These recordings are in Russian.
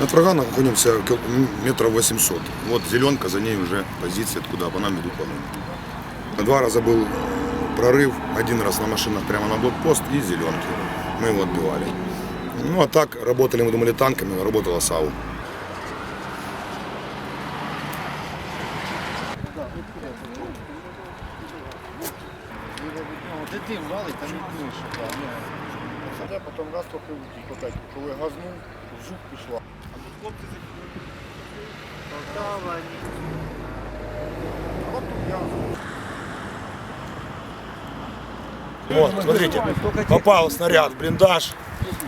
На проганах находимся метров 800. Вот зеленка, за ней уже позиция, откуда по нам идут погони. Два раза был э, прорыв, один раз на машинах прямо на блокпост и зеленки. Мы его отбивали. Ну а так работали, мы думали танками, работала САУ. Де ти валить, там і більше. так, ну. Саде, потім раз трохи опять, коли газнув, в жук пішла. А от тут я. Вот, смотрите, попал снаряд в блиндаж.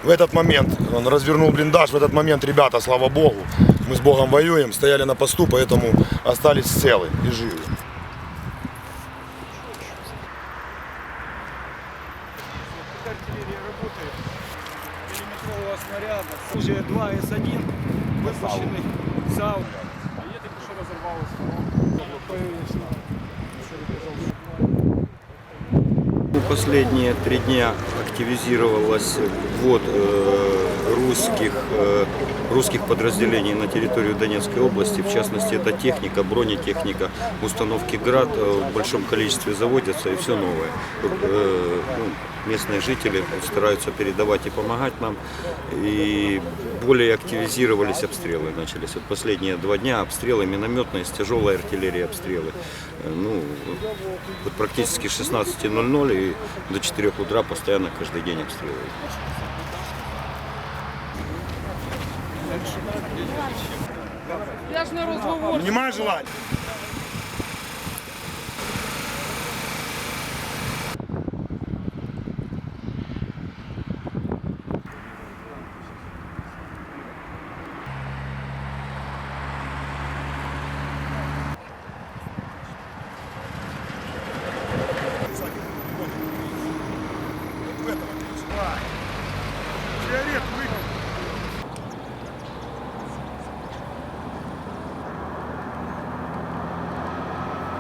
В этот момент он развернул блиндаж. В этот момент ребята, слава богу, мы с Богом воюем, стояли на посту, поэтому остались целы и живы. Уже 2 С1 выпущенный САУ. А є таке, що розірвалося. Последние три дня активизировалась ввод э, русских, э, русских подразделений на территорию Донецкой области. В частности, это техника, бронетехника, установки ГРАД э, в большом количестве заводятся и все новое. Местные жители стараются передавать и помогать нам. И более активизировались обстрелы. Начались вот последние два дня обстрелы минометные, с тяжелой артиллерии обстрелы. Ну, вот практически с 16.00 и до 4 утра постоянно каждый день обстреливают. Я ж не розговор. Немає желания?